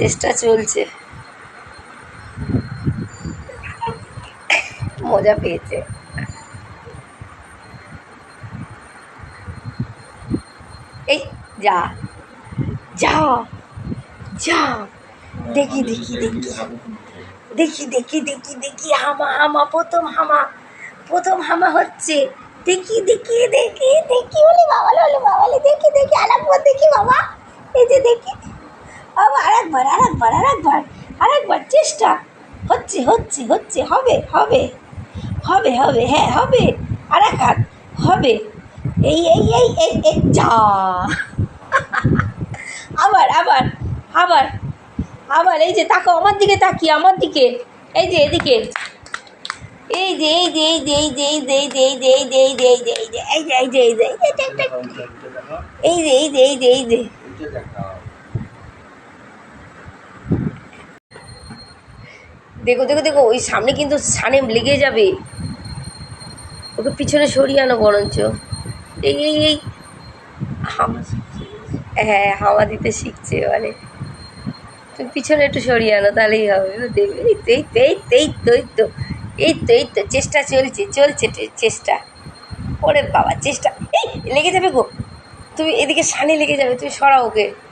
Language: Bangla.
চেষ্টা চলছে। মজা পেয়েছে। এই, যা। যা। যা। দেখি দেখি দেখি। দেখি দেখি দেখি দেখি, হামা হামা, প্রথম হামা। প্রথম হামা হচ্ছে দেখি দেখি দেখি দেখি বলে বাবা বলে বাবালে, দেখি দেখি আরেকবার দেখি বাবা। এই যে দেখি বাবা আরেকবার আরেকবার আরেকবার আরেকবার চেষ্টা হচ্ছে হচ্ছে হচ্ছে হবে হবে হবে হবে হ্যাঁ হবে আর এক হাত হবে এই এই এই এই এই যা আবার আবার আবার আবার এই যে তাকাও আমার দিকে তাকি আমার দিকে এই যে এদিকে এই যে এই যে এই যে এই যে এই যে এই যে এই যে এই যে এই যে এই যে এই যে এই যে এই যে এই যে এই যে এই যে এই যে এই যে এই যে দেখো দেখো দেখো, ওই সামনে কিন্তু সানে লেগে যাবে। ওকে পিছনে সরিয়ে আনো বরঞ্চ। এই এই এই। হাম- হ্যাঁ হাওয়া দিতে শিখছে এবারে তুমি পিছনে একটু সরিয়ে আনো, তাহলেই হবে। দেবে এই তো এই তো এই তো এই তো এই তো এই তো এই তো, চেষ্টা চলছে চলছে চেষ্টা। ওরে বাবা, চেষ্টা। এই, লেগে যাবে গো। তুমি এদিকে সানে লেগে যাবে, তুমি সরাও ওকে।